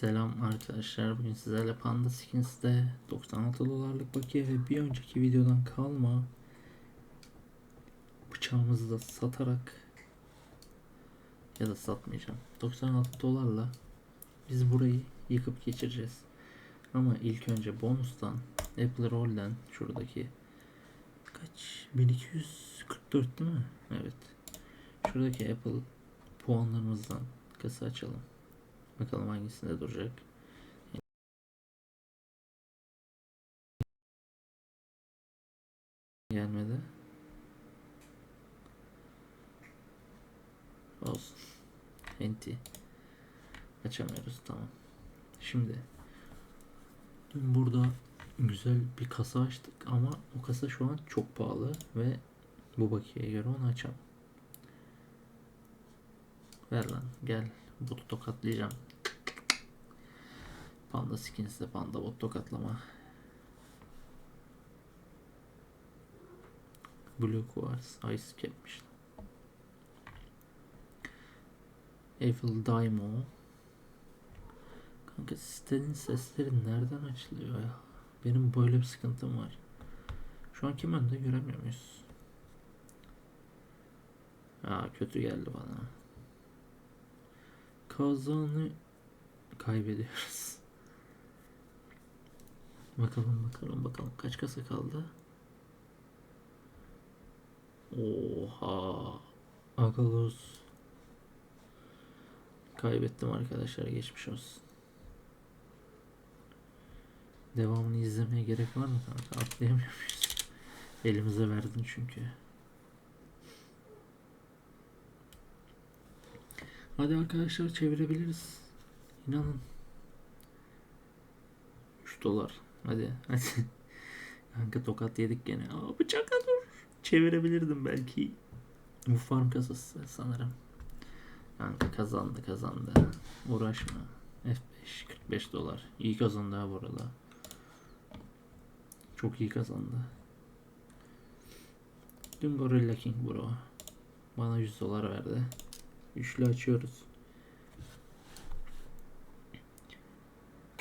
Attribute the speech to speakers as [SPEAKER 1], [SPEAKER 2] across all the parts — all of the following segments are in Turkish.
[SPEAKER 1] Selam arkadaşlar. Bugün sizlerle Panda Skins'te 96 dolarlık bakiye ve bir önceki videodan kalma bıçağımızı da satarak ya da satmayacağım. 96 dolarla biz burayı yıkıp geçireceğiz. Ama ilk önce bonustan Apple Roll'den şuradaki kaç 1244 değil mi? Evet. Şuradaki Apple puanlarımızdan kasa açalım. Bakalım hangisinde duracak. Gelmedi. Olsun. Enti. Açamıyoruz tamam. Şimdi dün burada güzel bir kasa açtık ama o kasa şu an çok pahalı ve bu bakiyeye göre onu açamam. Ver lan gel. Botu tokatlayacağım. Panda skins'de panda bot tokatlama. Blue Quartz Ice Cap'miş. Eiffel Dymo. Kanka sitenin sesleri nereden açılıyor ya? Benim böyle bir sıkıntım var. Şu an kim önde göremiyor muyuz? Aa kötü geldi bana. Kazanı kaybediyoruz. Bakalım bakalım bakalım kaç kasa kaldı? Oha. Agalos. Kaybettim arkadaşlar geçmiş olsun. Devamını izlemeye gerek var mı kanka? Atlayamıyor muyuz? Elimize verdin çünkü. Hadi arkadaşlar çevirebiliriz. İnanın. 3 dolar. Hadi hadi. Kanka tokat yedik gene. Aa bıçakla dur. Çevirebilirdim belki. Bu farm kasası sanırım. Kanka kazandı kazandı. Uğraşma. F5 45 dolar. İyi kazandı ha bu arada. Çok iyi kazandı. Dün Gorilla King bro. Bana 100 dolar verdi. Üçlü açıyoruz.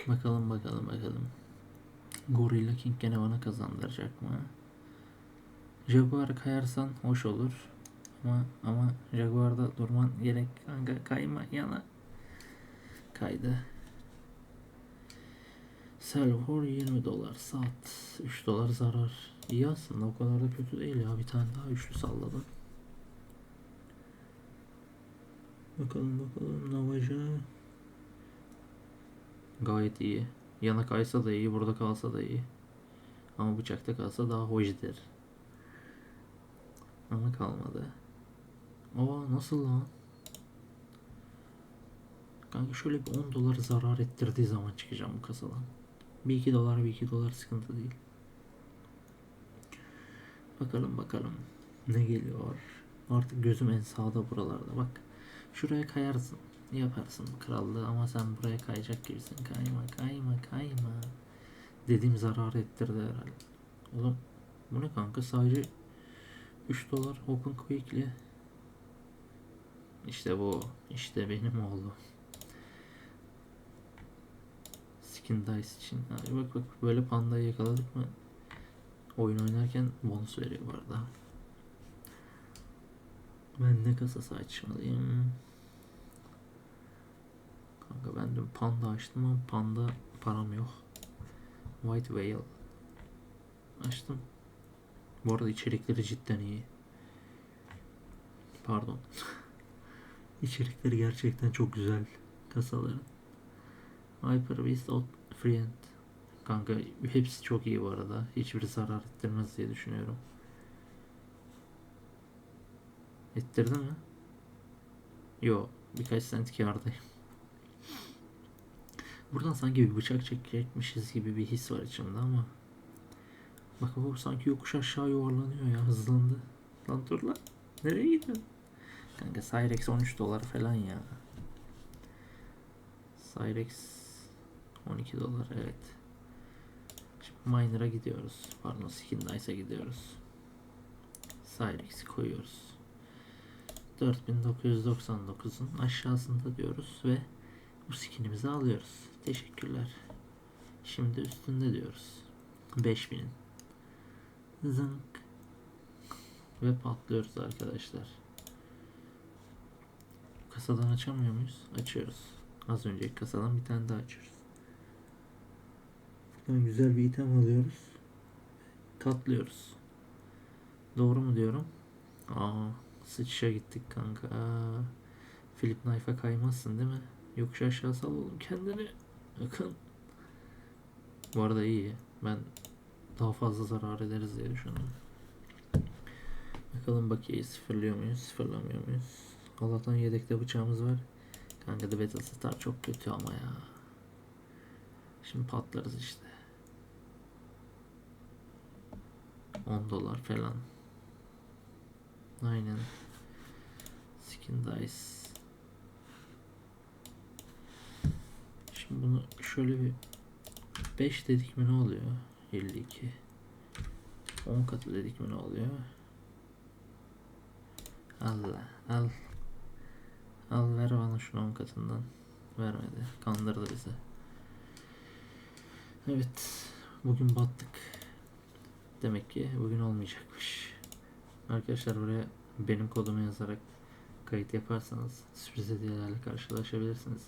[SPEAKER 1] Bakalım bakalım bakalım. Gorilla King gene bana kazandıracak mı? Jaguar kayarsan hoş olur. Ama ama Jaguar'da durman gerek. Kanka kayma yana. Kaydı. Selvor 20 dolar saat 3 dolar zarar. İyi aslında o kadar da kötü değil ya. Bir tane daha üçlü salladım. Bakalım bakalım Navaja. Gayet iyi. Yana kaysa da iyi, burada kalsa da iyi. Ama bıçakta kalsa daha hoşdur. Ama kalmadı. Aa nasıl lan? Kanka şöyle bir 10 dolar zarar ettirdiği zaman çıkacağım bu kasadan. Bir iki dolar bir iki dolar sıkıntı değil. Bakalım bakalım ne geliyor. Artık gözüm en sağda buralarda bak. Şuraya kayarsın. Yaparsın krallığı ama sen buraya kayacak gibisin. Kayma kayma kayma. Dediğim zarar ettirdi herhalde. Oğlum bu ne kanka sadece 3 dolar open quickly. İşte bu. İşte benim oğlum. Skin dice için. Hadi bak bak böyle pandayı yakaladık mı oyun oynarken bonus veriyor bu arada. Ben ne kasası açmalıyım? Kanka ben dün panda açtım ama panda param yok. White Whale açtım. Bu arada içerikleri cidden iyi. Pardon. İçerikleri gerçekten çok güzel kasaların. Hyper Beast Out Friend. Kanka hepsi çok iyi bu arada. Hiçbiri zarar ettirmez diye düşünüyorum. Ettirdi mi? Yo birkaç sent kârdayım. Buradan sanki bir bıçak çekecekmişiz gibi bir his var içimde ama Bak bak sanki yokuş aşağı yuvarlanıyor ya hızlandı. Lan dur lan. Nereye gidiyorsun? Kanka Cyrex 13 dolar falan ya. Cyrex 12 dolar evet. Şimdi Miner'a gidiyoruz. Pardon Skin Dice'a gidiyoruz. Cyrex'i koyuyoruz. 4999'un aşağısında diyoruz ve Bu skinimizi alıyoruz. Teşekkürler. Şimdi üstünde diyoruz. 5000'in. Zınk. Ve patlıyoruz arkadaşlar. Kasadan açamıyor muyuz? Açıyoruz. Az önceki kasadan bir tane daha açıyoruz. Buradan güzel bir item alıyoruz. Katlıyoruz. Doğru mu diyorum? Aa, sıçışa gittik kanka. Aa, Philip Knife'a kaymazsın değil mi? Yokuş aşağı sal oğlum kendini. Bakın. Bu arada iyi. Ben daha fazla zarar ederiz diye düşündüm. Bakalım bakiyeyi sıfırlıyor muyuz? Sıfırlamıyor muyuz? Allah'tan yedekte bıçağımız var. Kanka da Beta Star çok kötü ama ya. Şimdi patlarız işte. 10 dolar falan. Aynen. Skin dice. Şimdi bunu şöyle bir 5 dedik mi ne oluyor? 52. 10 katı dedik mi ne oluyor? Allah al. Al ver bana şunu 10 katından. Vermedi. Kandırdı bizi. Evet. Bugün battık. Demek ki bugün olmayacakmış. Arkadaşlar buraya benim kodumu yazarak kayıt yaparsanız sürpriz hediyelerle karşılaşabilirsiniz.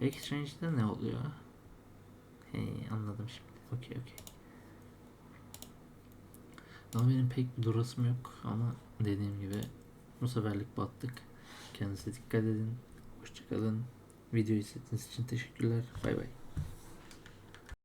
[SPEAKER 1] Exchange'de ne oluyor? Hey anladım şimdi. Okey okey. Ama benim pek bir durasım yok ama dediğim gibi bu seferlik battık. Kendinize dikkat edin. Hoşçakalın. Videoyu izlediğiniz için teşekkürler. Bay bay.